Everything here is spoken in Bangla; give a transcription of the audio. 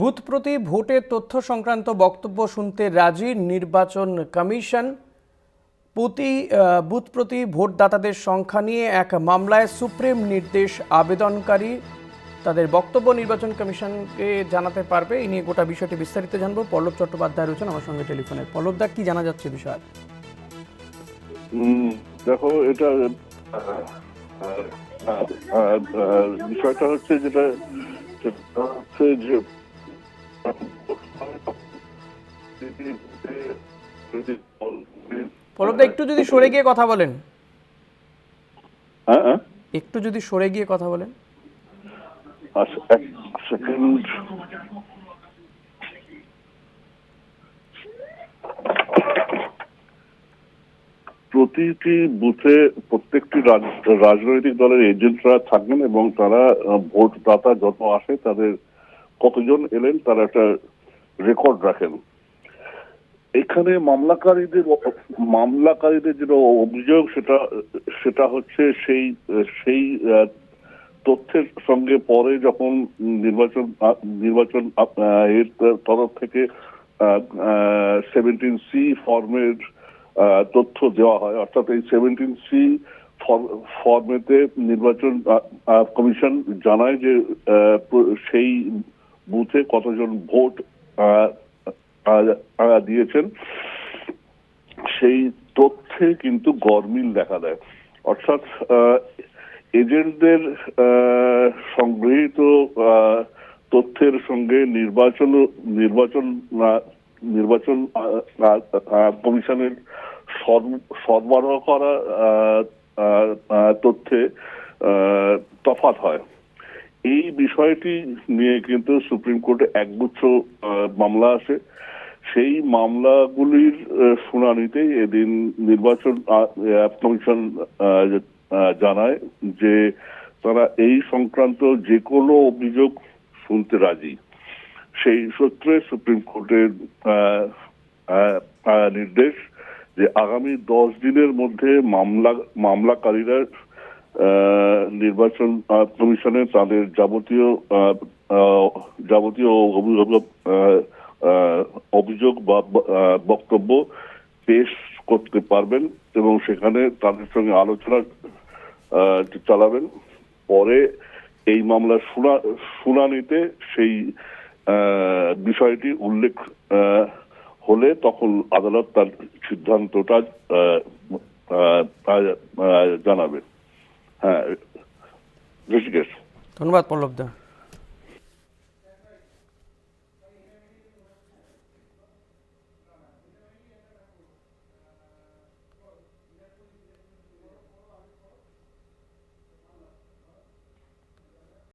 বুথ প্রতি ভোটের তথ্য সংক্রান্ত বক্তব্য শুনতে রাজি নির্বাচন কমিশন। প্রতি আহ, বুথ প্রতি ভোটদাতাদের সংখ্যা নিয়ে এক মামলায় সুপ্রিম নির্দেশ আবেদনকারী। তাদের বক্তব্য নির্বাচন কমিশনকে জানাতে পারবে। এই নিয়ে গোটা বিষয়টি বিস্তারিত জানব। পল্লব চট্টোপাধ্যায় রয়েছেন আমার সঙ্গে টেলিফোনে। পল্লব পল্লবদা কি জানা যাচ্ছে বিষয়? দেখো এটা বিষয়টা হচ্ছে যেটা হচ্ছে যে পল্লবদা একটু যদি সরে গিয়ে কথা বলেন। হ্যাঁ হ্যাঁ। একটু যদি সরে গিয়ে কথা বলেন। প্রতিটি বুথে প্রত্যেকটি রাজনৈতিক দলের এজেন্টরা থাকবেন এবং তারা ভোটদাতা যত আসে তাদের কতজন এলেন তারা একটা রেকর্ড রাখেন। এখানে মামলাকারীদের মামলাকারীদের যেটা অভিযোগ সেটা সেটা হচ্ছে সেই সেই তথ্যের সঙ্গে পরে যখন নির্বাচন নির্বাচন এর তরফ থেকে সেভেন্টিন সি ফর্মের তথ্য দেওয়া হয়। অর্থাৎ এই সেভেন্টিন সি ফর্মেতে নির্বাচন কমিশন জানায় যে সেই বুথে কতজন ভোট দিয়েছেন, সেই তথ্যে কিন্তু গরমিল দেখা দেয়। অর্থাৎ এজেন্টদের সংগৃহীত তথ্যের সঙ্গে নির্বাচন নির্বাচন নির্বাচন কমিশনের সর- সরবরাহ করা তথ্যে তফাৎ হয়। এই বিষয়টি নিয়ে কিন্তু সুপ্রিম কোর্টে একগুচ্ছ মামলা আসে সেই মামলাগুলির শুনানিতে এদিন নির্বাচন কমিশন জানায় যে তারা এই সংক্রান্ত যে কোনো অভিযোগ শুনতে রাজি। সেই সূত্রে সুপ্রিম কোর্টের নির্দেশ যে আগামী দশ দিনের মধ্যে মামলা, মামলাকারীরা নির্বাচন কমিশনে তাদের যাবতীয় যাবতীয় অভিযোগ বা বক্তব্য পেশ করতে পারবেন এবং সেখানে তাদের সঙ্গে আলোচনা চালাবেন। পরে এই মামলার শুনা শুনানিতে সেই বিষয়টি উল্লেখ হলে তখন আদালত তার সিদ্ধান্তটা আহ, আহ, আহ, জানাবে। হ্যাঁ ঋষিকেশ। ধন্যবাদ পল্লবদা।